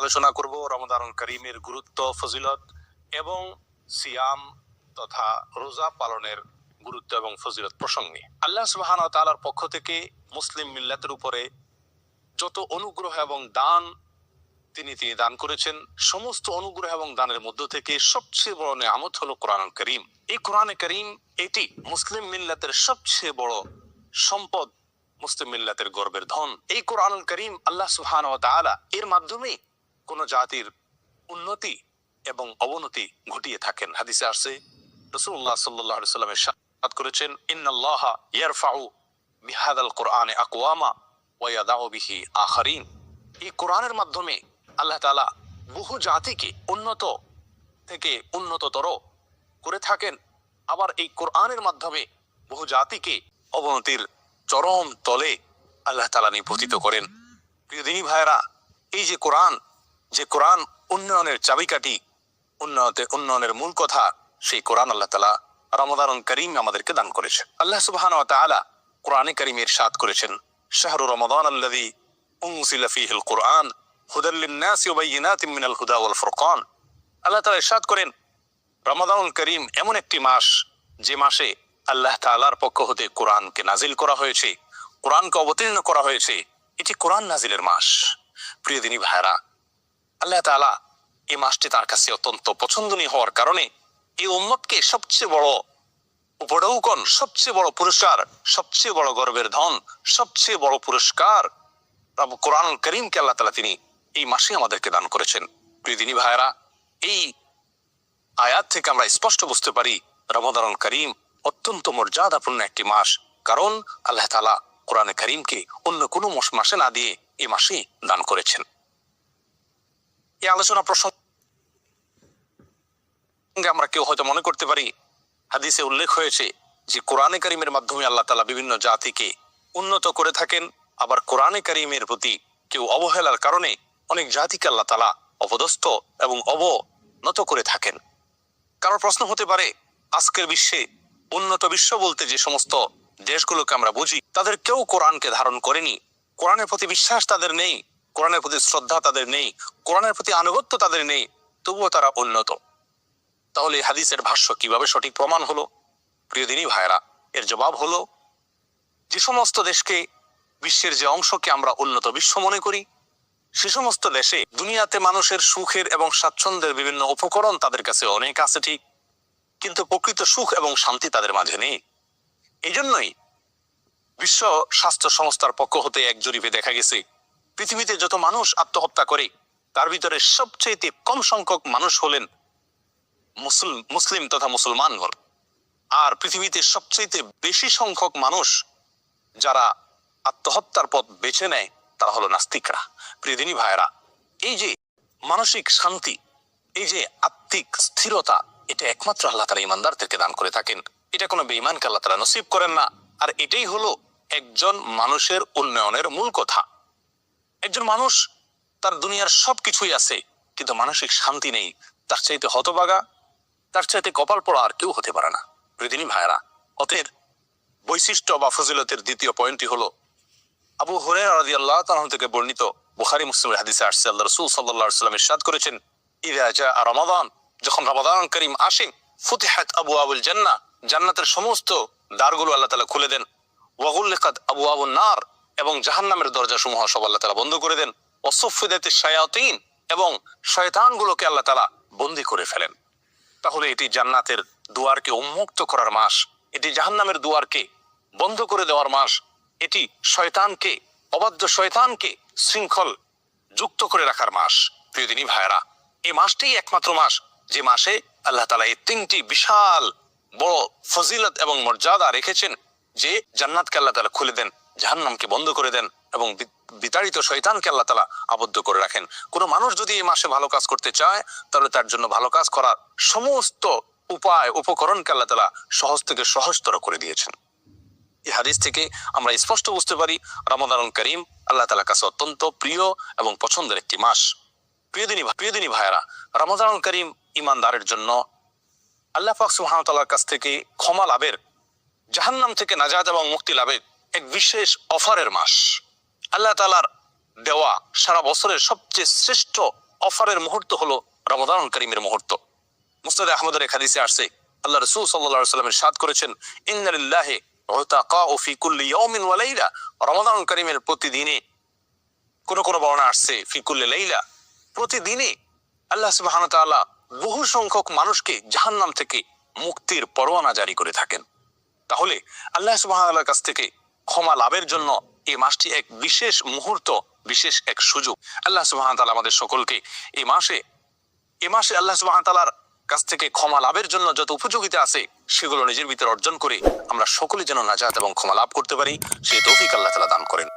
আলোচনা করব রমদান করিমের গুরুত্ব, ফজিলত এবং সিয়াম তথা রোজা পালনের গুরুত্ব এবং ফজিলত প্রসঙ্গে। আল্লাহ সুবাহান তালার পক্ষ থেকে মুসলিম মিল্লাতের উপরে যত অনুগ্রহ এবং দান তিনি তিনি দান করেছেন, সমস্ত অনুগ্রহ এবং দানের মধ্য থেকে সবচেয়ে বড় নিয়ামত হলো কোরআন করিম। এই কোরআন করিম এটি মুসলিম মিল্লাতের সবচেয়ে বড় সম্পদ মুসলিম মিল্লাতের গর্বের ধন। এই কোরআন করিম আল্লাহ সুহান এর মাধ্যমে কোন জাতির উন্নতি এবং অবনতি ঘটিয়ে থাকেন। হাদিসে আসছে রসুল্লাহ সাল্লাহ সাল্লামের সাত করেছেন, ইন্নাল্লাহ কোরআনে এই কোরআনের মাধ্যমে আল্লাহ তাআলা বহু জাতিকে উন্নত থেকে উন্নততর করে থাকেন। আবার এই কোরআনের মাধ্যমে বহু জাতিকে অবনতির চরম তলে আল্লাহ তালা নিপতিত করেন। প্রিয় দিনী ভাইরা এই যে কোরআন যে কোরআন উন্নয়নের চাবিকাঠি, উন্নয়তে উন্নয়নের মূল কথা, সেই কোরআন আল্লাহ তালা রমদান করিম আমাদেরকে দান করেছে আল্লাহ সুবহান তাআলা কোরআনে করিমের সাত করেছেন, শাহরু রমাদান উনজিলা ফীহিল কোরআন হুদা আল্লাহ করেন করিম এমন একটি মাস, যে মাসে আল্লাহ পক্ষ হতে কোরআনকে নাজিল করা হয়েছে, কোরআনকে অবতীর্ণ করা হয়েছে, এটি কোরআন নাজিলের মাস। ভাইরা আল্লাহ তাআলা এই মাসটি তার কাছে অত্যন্ত পছন্দনীয় হওয়ার কারণে এই উম্মতকে সবচেয়ে বড় উপঢৌকন, সবচেয়ে বড় পুরস্কার, সবচেয়ে বড় গর্বের ধন, সবচেয়ে বড় পুরস্কার কোরআন করিমকে আল্লাহ তালা তিনি এই মাসে আমাদেরকে দান করেছেন। প্রিয় দিনী ভাইরা এই আয়াত থেকে আমরা স্পষ্ট বুঝতে পারি রমদান করিম অত্যন্ত মর্যাদাপূর্ণ একটি মাস। কারণ আল্লাহ তালা কোরআনে করিমকে অন্য কোনো মাস- মাসে না দিয়ে এই মাসে দান করেছেন। এই আলোচনা প্রসঙ্গে আমরা কেউ হয়তো মনে করতে পারি, হাদিসে উল্লেখ হয়েছে যে কোরআনে করিমের মাধ্যমে আল্লাহ তালা বিভিন্ন জাতিকে উন্নত করে থাকেন, আবার কোরআনে করিমের প্রতি কেউ অবহেলার কারণে অনেক জাতিকে আল্লাহ তালা অপদস্থ এবং অবনত করে থাকেন। কারণ প্রশ্ন হতে পারে, আজকের বিশ্বে উন্নত বিশ্ব বলতে যে সমস্ত দেশগুলোকে আমরা বুঝি, তাদের কেউ কোরআনকে ধারণ করেনি। কোরআনের প্রতি বিশ্বাস তাদের নেই। কোরআনের প্রতি শ্রদ্ধা তাদের নেই, কোরআনের প্রতি আনুগত্য তাদের নেই, তবুও তারা উন্নত। তাহলে হাদিসের ভাষ্য কীভাবে সঠিক প্রমাণ হলো? প্রিয় দিনী ভাইরা এর জবাব হলো, যে সমস্ত দেশকে, বিশ্বের যে অংশকে আমরা উন্নত বিশ্ব মনে করি, সে সমস্ত দেশে দুনিয়াতে মানুষের সুখের এবং স্বাচ্ছন্দ্যের বিভিন্ন উপকরণ তাদের কাছে অনেক আছে ঠিক, কিন্তু প্রকৃত সুখ এবং শান্তি তাদের মাঝে নেই। এই জন্যই বিশ্ব স্বাস্থ্য সংস্থার পক্ষ হতে এক জরিপে দেখা গেছে পৃথিবীতে যত মানুষ আত্মহত্যা করে, তার ভিতরে সবচেয়ে কম সংখ্যক মানুষ হলেন মুসলিম তথা মুসলমানগণ আর পৃথিবীতে সবচেয়ে বেশি সংখ্যক মানুষ যারা আত্মহত্যার পথ বেছে নেয় তারা হলো নাস্তিকরা। প্রিয়দিনী ভাইয়েরা, এই যে মানসিক শান্তি, এই যে আত্মিক স্থিরতা, এটা একমাত্র আল্লাহ তালা ইমানদারদেরকে দান করে থাকেন। এটা কোনো বেঈমানকে আল্লাহ তালা নসিব করেন না। আর এটাই হলো একজন মানুষের উন্নয়নের মূল কথা। একজন মানুষ, তার দুনিয়ার সবকিছুই আছে, কিন্তু মানসিক শান্তি নেই। তার চাইতে হতবাগা তার চাইতে কপাল পড়া আর কেউ হতে পারে না। প্রিয়দিনী ভাইয়েরা অতের বৈশিষ্ট্য বা ফজিলতের দ্বিতীয় পয়েন্টটি হলো, আবু হরে রাজি আল্লাহ তালন থেকে বর্ণিত বুখারি মুসলিমের হাদিসে আসছে, আল্লাহ রসুল সাল্লাহ সাল্লাম ইরশাদ করেছেন ইদা জা রমাদান যখন রমাদান করিম আসে, ফুতিহাত আবু আবুল জান্না জান্নাতের সমস্ত দ্বারগুলো আল্লাহ তালা খুলে দেন ওয়াগুল্লিকাত আবু আবু নার এবং জাহান্নামের দরজা সমূহ সব আল্লাহ তালা বন্ধ করে দেন। অসফিদাতে শায়াতিন এবং শয়তানগুলোকে আল্লাহ তালা বন্দি করে ফেলেন। তাহলে এটি জান্নাতের দুয়ারকে উন্মুক্ত করার মাস, এটি জাহান্নামের দুয়ারকে বন্ধ করে দেওয়ার মাস, এটি শয়তানকে, অবাধ্য শয়তানকে শৃঙ্খল যুক্ত করে রাখার মাস। প্রিয়দিনী ভাইয়েরা, এই মাসটাই একমাত্র মাস। যে মাসে আল্লাহ তালা এই তিনটি বিশাল বড় ফজিলত এবং মর্যাদা রেখেছেন যে জান্নাতকে আল্লাহ তালা খুলে দেন। জাহান্নামকে বন্ধ করে দেন এবং বিতাড়িত শয়তানকে আল্লাহ তালা আবদ্ধ করে রাখেন। কোনো মানুষ যদি এই মাসে ভালো কাজ করতে চায়, তাহলে তার জন্য ভালো কাজ করার সমস্ত উপায়, উপকরণকে আল্লাহ তালা সহজ থেকে সহজতর করে দিয়েছেন। এই হাদিস থেকে আমরা স্পষ্ট বুঝতে পারি রমাদান করিম আল্লাহ তালা কাছে অত্যন্ত প্রিয় এবং পছন্দের একটি মাস। প্রিয়দিনী প্রিয়দিনী ভাইয়েরা রমাদান করিম ইমানদারের জন্য আল্লাহ পাক সুহামতাল্লাহর কাছ থেকে ক্ষমা লাভের, জাহান্নাম থেকে নাজাদ এবং মুক্তি লাভের এক বিশেষ অফারের মাস। আল্লাহ তালার দেওয়া সারা বছরের সবচেয়ে শ্রেষ্ঠ অফারের মুহূর্ত হলো রমদান করিমের মুহূর্ত। মুস্তাদ আহমদের এক হাদিসে আসছে, আল্লাহ রসুল সাল্লাহ সাল্লামের সাদ করেছেন, ইন্নালিল্লাহে উতাকা ও ফি কুল্লি ইয়াউমিন ওয়া লাইলা। করিমের প্রতিদিনে কোন কোন বর্ণনা আসছে ফিকুল্লে লাইলা। প্রতিদিনে আল্লাহ সুবহানাহু তাআলা বহু সংখ্যক মানুষকে জাহান্নাম থেকে মুক্তির পরোয়ানা জারি করে থাকেন। তাহলে আল্লাহ সুবহানাহুর কাছ থেকে ক্ষমা লাভের জন্য এই মাসটি এক বিশেষ মুহূর্ত, বিশেষ এক সুযোগ। আল্লাহ সুবহান তালা আমাদের সকলকে এই মাসে এ মাসে আল্লাহ সুবহান তালার কাছ থেকে ক্ষমা লাভের জন্য যত উপযোগিতা আছে, সেগুলো নিজের ভিতরে অর্জন করে আমরা সকলে যেন নাজাত এবং ক্ষমা লাভ করতে পারি। সেই তৌফিক আল্লাহ তালা দান করেন।